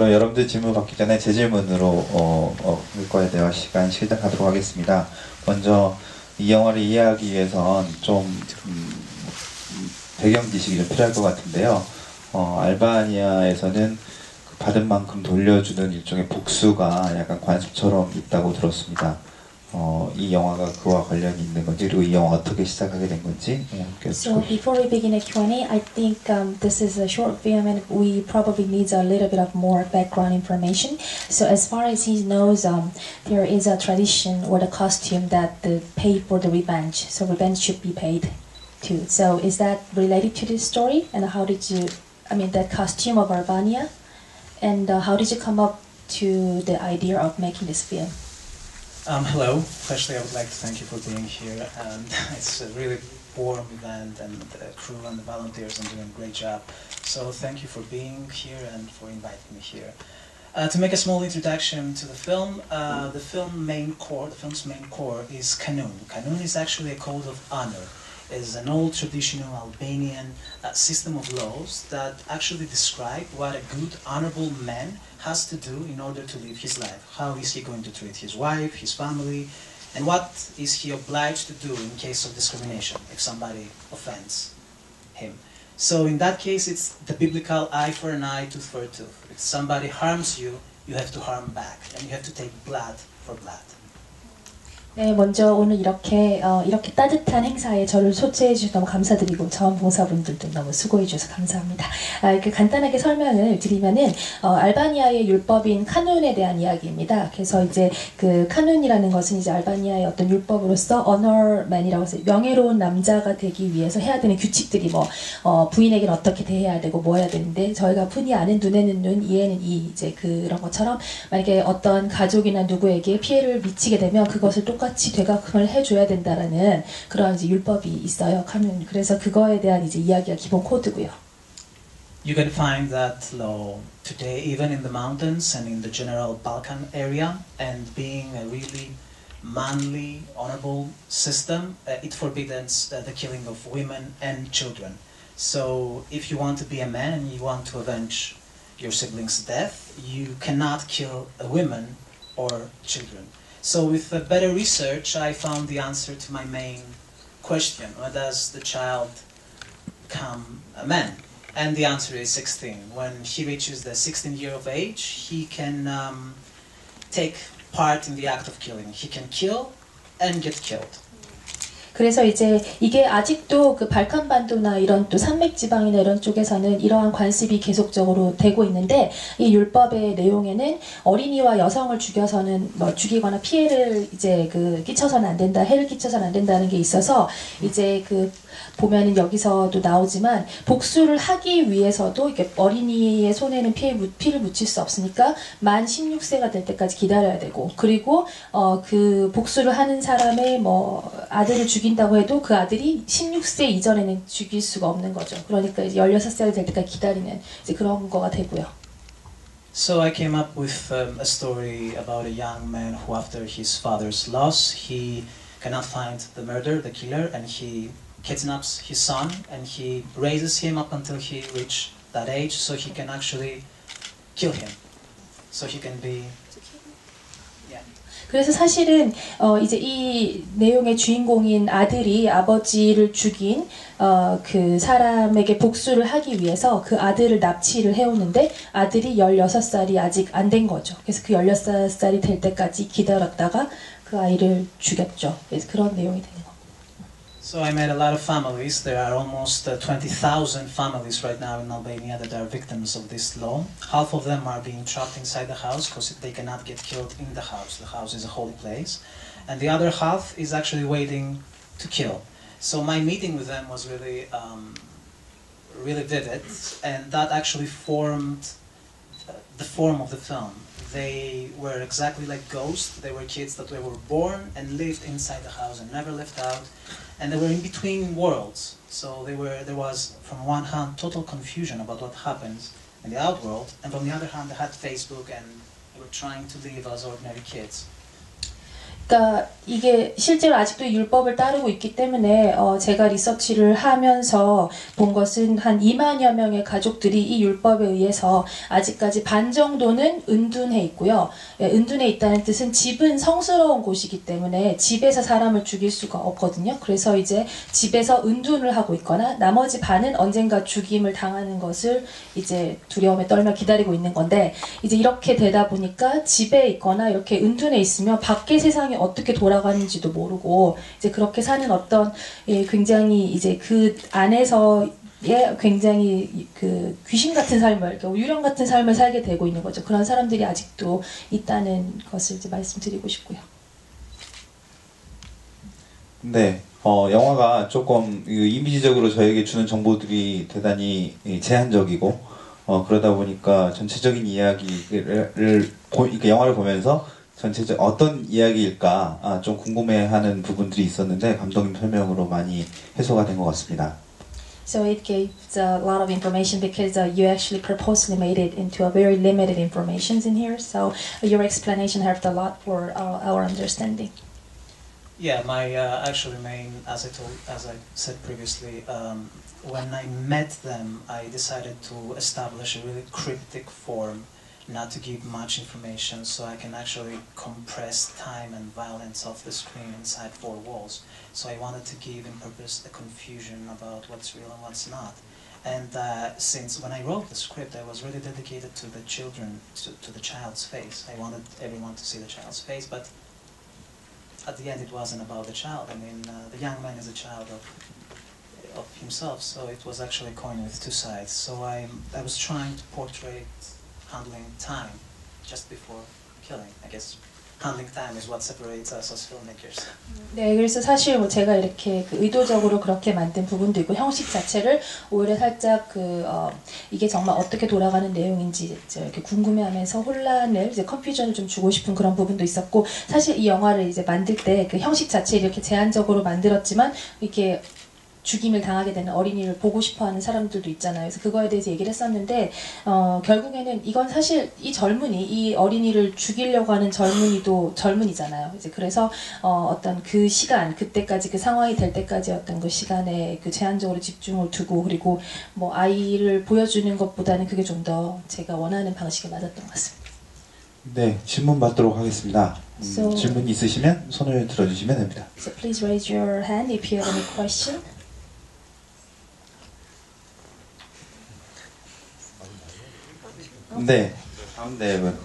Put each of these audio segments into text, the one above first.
그럼 여러분들 질문 받기 전에 제 질문으로 어, 어, 물과에 대화 시간 시작하도록 하겠습니다. 먼저 이 영화를 이해하기 위해선 좀 음, 음, 배경 지식이 좀 필요할 것 같은데요. 어, 알바니아에서는 그 받은 만큼 돌려주는 일종의 복수가 약간 관습처럼 있다고 들었습니다. 어, 이 영화가 그와 관련이 있는 건지 그리고 이 영화 어떻게 시작하게 된 건지 예, So before we begin a Q&A, I think um, this is a short film and we probably need a little bit of more background information. So as far as he knows, um, there is a tradition or the costume that the pay for the revenge. So revenge should be paid too. So is that related to this story? And how did you, I mean, that costume of Albania? And uh, how did you come up to the idea of making this film? Um, hello. Firstly, I would like to thank you for being here. And it's a really warm event, and the crew and the volunteers are doing a great job. So thank you for being here and for inviting me here. Uh, to make a small introduction to the film, uh, the film main core, the film's main core is kanun. Kanun is actually a code of honor. Is an old traditional Albanian uh, system of laws that actually describe what a good, honorable man has to do in order to live his life. How is he going to treat his wife, his family, and what is he obliged to do in case of discrimination if somebody offends him. So in that case, it's the biblical eye for an eye, tooth for a tooth. If somebody harms you, you have to harm back, and you have to take blood for blood. 네, 먼저 오늘 이렇게 어, 이렇게 따뜻한 행사에 저를 초대해 주셔서 너무 감사드리고 자원봉사분들도 너무 수고해 주셔서 감사합니다. 아, 이렇게 간단하게 설명을 드리면은 어, 알바니아의 율법인 카눈에 대한 이야기입니다. 그래서 이제 그 카눈이라는 것은 이제 알바니아의 어떤 율법으로서 어너맨이라고 해서 명예로운 남자가 되기 위해서 해야 되는 규칙들이 뭐 어, 부인에게는 어떻게 대해야 되고 뭐 해야 되는데 저희가 흔히 아는 눈에는 눈, 이에는 이 이제 그런 것처럼 만약에 어떤 가족이나 누구에게 피해를 미치게 되면 그것을 똑 같이 되갚음을 해줘야 된다라는 그런 이제 율법이 있어요. 카눈. 그래서 그거에 대한 이제 이야기가 기본 코드고요. You can find that law today even in the mountains and in the general Balkan area and being a really manly, honorable system, uh, it forbids uh, the killing of women and children. So if you want to be a man and you want to avenge your sibling's death, you cannot kill a woman or children. So with better research, I found the answer to my main question: When does the child become a man? And the answer is 16. When he reaches the 16 year of age, he can um, take part in the act of killing. He can kill and get killed. 그래서 이제 이게 아직도 그 발칸반도나 이런 또 산맥 지방이나 이런 쪽에서는 이러한 관습이 계속적으로 되고 있는데 이 율법의 내용에는 어린이와 여성을 죽여서는 뭐 죽이거나 피해를 이제 그 끼쳐서는 안 된다, 해를 끼쳐서는 안 된다는 게 있어서 이제 그 보면은 여기서도 나오지만 복수를 하기 위해서도 이렇게 어린이의 손에는 피해, 피를 묻힐 수 없으니까 만 16세가 될 때까지 기다려야 되고 그리고 어 그 복수를 하는 사람의 뭐 아들을 죽인다고 해도 그 아들이 16세 이전에는 죽일 수가 없는 거죠. 그러니까 16살이 될 때까지 기다리는 이제 그런 거가 되고요. So I came up with um, a story about a young man who, after his father's loss, he cannot find the murderer, the killer, and he kidnaps his son and he raises him up until he reach that age, so he can actually kill him, so he can be. 그래서 사실은 어 이제 이 내용의 주인공인 아들이 아버지를 죽인 어그 사람에게 복수를 하기 위해서 그 아들을 납치를 해오는데 아들이 16살이 아직 안 된 거죠. 그래서 그 16살이 될 때까지 기다렸다가 그 아이를 죽였죠. 그래서 그런 내용이 되는 거. So I met a lot of families. There are almost uh, 20,000 families right now in Albania that are victims of this law. Half of them are being trapped inside the house because they cannot get killed in the house. The house is a holy place. And the other half is actually waiting to kill. So my meeting with them was really, um, really vivid, and that actually formed uh, the form of the film. They were exactly like ghosts. They were kids that were born and lived inside the house and never left out, and they were in between worlds. So they were there was from one hand total confusion about what happens in the outworld, and from the other hand they had Facebook and they were trying to live as ordinary kids. 그러니까 이게 실제로 아직도 율법을 따르고 있기 때문에 어 제가 리서치를 하면서 본 것은 한 2만여 명의 가족들이 이 율법에 의해서 아직까지 반 정도는 은둔해 있고요. 예, 은둔해 있다는 뜻은 집은 성스러운 곳이기 때문에 집에서 사람을 죽일 수가 없거든요. 그래서 이제 집에서 은둔을 하고 있거나 나머지 반은 언젠가 죽임을 당하는 것을 이제 두려움에 떨며 기다리고 있는 건데 이제 이렇게 되다 보니까 집에 있거나 이렇게 은둔해 있으면 밖의 세상이 어떻게 돌아가는지도 모르고 이제 그렇게 사는 어떤 예, 굉장히 이제 그 안에서 예, 굉장히 그 귀신 같은 삶을, 그러니까 유령 같은 삶을 살게 되고 있는 거죠. 그런 사람들이 아직도 있다는 것을 이제 말씀드리고 싶고요. 네, 어, 영화가 조금 이 이미지적으로 저에게 주는 정보들이 대단히 이 제한적이고 어, 그러다 보니까 전체적인 이야기를 보, 이렇게 영화를 보면서 전체적 어떤 이야기일까 아, 좀 궁금해하는 부분들이 있었는데 감독님 설명으로 많이 해소가 된 것 같습니다. So it gave a lot of information because uh, you actually purposely made it into a very limited information in here. So your explanation helped a lot for our, our understanding. Yeah, my uh, actually main, as I told, as I said previously, um, when I met them, I decided to establish a really cryptic form, not to give much information, so I can actually compress time and violence of the screen inside four walls. So I wanted to give in purpose a confusion about what's real and what's not. And uh, since when I wrote the script, I was really dedicated to the children, to, to the child's face. I wanted everyone to see the child's face, but at the end it wasn't about the child. I mean, uh, the young man is a child of of himself, so it was actually a coin with two sides. So I I was trying to portray handling time just before killing. I guess handling time is what separates us as filmmakers. 네, 그래서 사실 뭐 제가 이렇게 그 의도적으로 그렇게 만든 부분도 있고 형식 자체를 오히려 살짝 그 어, 이게 정말 어떻게 돌아가는 내용인지 이렇게 궁금해하면서 혼란을 이제 컨퓨전을 좀 주고 싶은 그런 부분도 있었고 사실 이 영화를 이제 만들 때 그 형식 자체를 이렇게 제한적으로 만들었지만 이렇게 죽임을 당하게 되는 어린이를 보고 싶어하는 사람들도 있잖아요. 그래서 그거에 대해서 얘기를 했었는데 어, 결국에는 이건 사실 이 젊은이, 이 어린이를 죽이려고 하는 젊은이도 젊은이잖아요. 이제 그래서 어, 어떤 그 시간, 그때까지 그 상황이 될 때까지 어떤 그 시간에 그 제한적으로 집중을 두고 그리고 뭐 아이를 보여주는 것보다는 그게 좀 더 제가 원하는 방식에 맞았던 것 같습니다. 네, 질문 받도록 하겠습니다. 음, So- 질문 있으시면 손을 들어주시면 됩니다. So please raise your hand if you have any question. 네, 다음 내분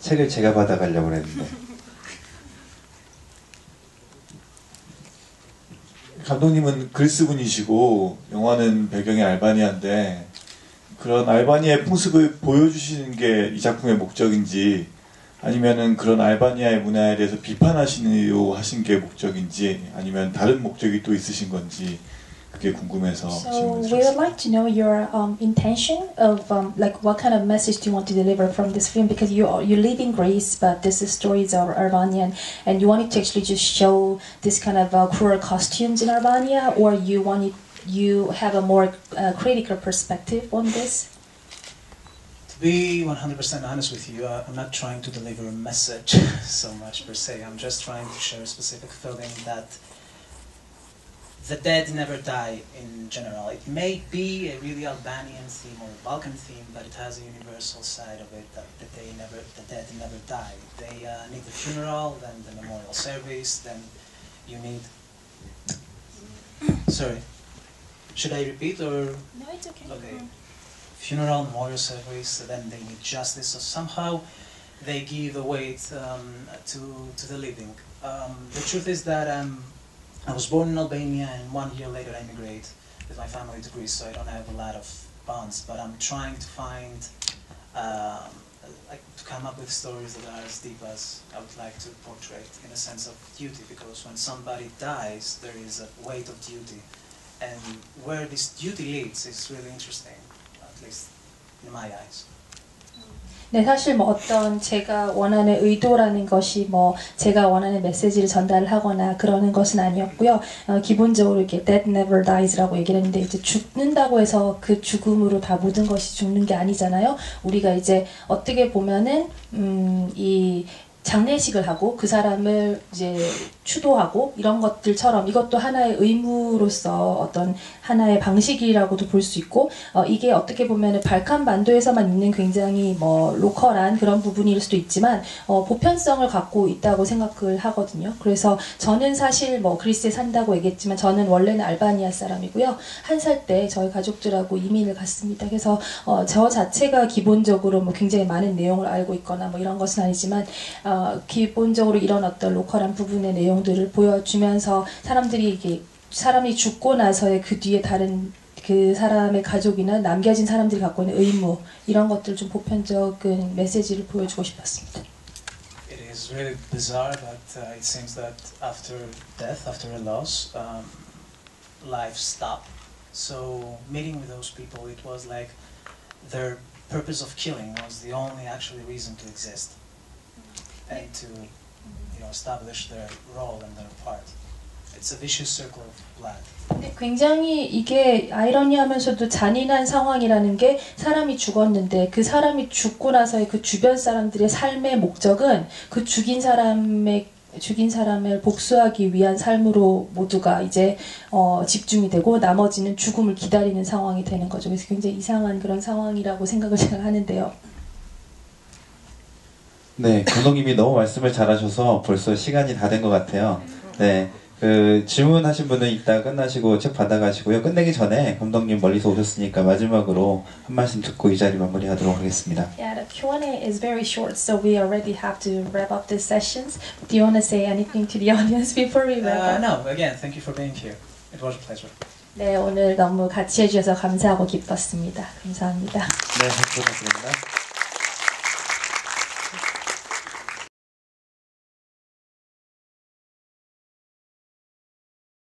책을 제가 받아가려고 그랬는데. 감독님은 글쓰분이시고 영화는 배경이 알바니아인데 그런 알바니아의 풍습을 보여주시는 게 이 작품의 목적인지 아니면은 그런 알바니아의 문화에 대해서 비판하시려 하신 게 목적인지 아니면 다른 목적이 또 있으신 건지 그게 궁금해서 So 질문 we would 드렸습니다. like to know your um, intention of um, like what kind of message do you want to deliver from this film because you are, you live in Greece but this is stories of Albania and you wanted to actually just show this kind of uh, cruel costumes in Albania or you wanted you have a more uh, critical perspective on this. To be 100% honest with you, uh, I'm not trying to deliver a message so much per se. I'm just trying to share a specific feeling that the dead never die in general. It may be a really Albanian theme or a Balkan theme, but it has a universal side of it that, that they never, the dead never die. They uh, need the funeral, then the memorial service, then you need. Sorry. Should I repeat or? No, it's okay. Okay. Funeral, memorial service, then they need justice. So somehow they give a weight um, to to the living. Um, the truth is that um, I was born in Albania, and one year later I immigrated with my family to Greece. So I don't have a lot of bonds, but I'm trying to find. Um, like to come up with stories that are as deep as I would like to portray in a sense of duty because when somebody dies there is a weight of duty and where this duty leads is really interesting, at least in my eyes. 네, 사실 뭐 어떤 제가 원하는 의도라는 것이 뭐 제가 원하는 메시지를 전달을 하거나 그러는 것은 아니었고요. 어, 기본적으로 이렇게 death never dies라고 얘기를 했는데 이제 죽는다고 해서 그 죽음으로 다 모든 것이 죽는 게 아니잖아요. 우리가 이제 어떻게 보면은 음, 이 장례식을 하고 그 사람을 이제 추도하고 이런 것들처럼 이것도 하나의 의무로서 어떤 하나의 방식이라고도 볼 수 있고 어, 이게 어떻게 보면 발칸 반도에서만 있는 굉장히 뭐 로컬한 그런 부분일 수도 있지만 어, 보편성을 갖고 있다고 생각을 하거든요. 그래서 저는 사실 뭐 그리스에 산다고 얘기했지만 저는 원래는 알바니아 사람이고요. 한 살 때 저희 가족들하고 이민을 갔습니다. 그래서 어, 저 자체가 기본적으로 뭐 굉장히 많은 내용을 알고 있거나 뭐 이런 것은 아니지만 어, 기본적으로 이런 어떤 로컬한 부분의 내용들을 보여주면서 사람들이 이게 사람이 죽고 나서의 그 뒤에 다른 그 사람의 가족이나 남겨진 사람들이 갖고 있는 의무 이런 것들 좀 보편적인 메시지를 보여주고 싶었습니다. It is really bizarre, but uh, it seems that after death, after a loss, um, life stopped. So meeting with those people, it was like their purpose of killing was the only actually reason to exist, and to you know establish their role and their part. It's a vicious circle of blood. 굉장히 이게 아이러니하면서도 잔인한 상황이라는 게 사람이 죽었는데 그 사람이 죽고 나서의 그 주변 사람들의 삶의 목적은 그 죽인 사람의 죽인 사람을 복수하기 위한 삶으로 모두가 이제 어, 집중이 되고 나머지는 죽음을 기다리는 상황이 되는 거죠. 그래서 굉장히 이상한 그런 상황이라고 생각을 제가 하는데요. 네, 감독님이 너무 말씀을 잘하셔서 벌써 시간이 다 된 것 같아요. 네, 그 질문하신 분은 이따 끝나시고 책 받아가시고요. 끝내기 전에 감독님 멀리서 오셨으니까 마지막으로 한 말씀 듣고 이 자리 마무리하도록 하겠습니다. Yeah, the Q&A is very short, so we already have to wrap up these sessions. Do you want to say anything to the audience before we wrap Uh, up? no, again, thank you for being here. It was a pleasure. 네, 오늘 너무 같이 해주셔서 감사하고 기뻤습니다. 감사합니다. 네, 잘 부탁드립니다.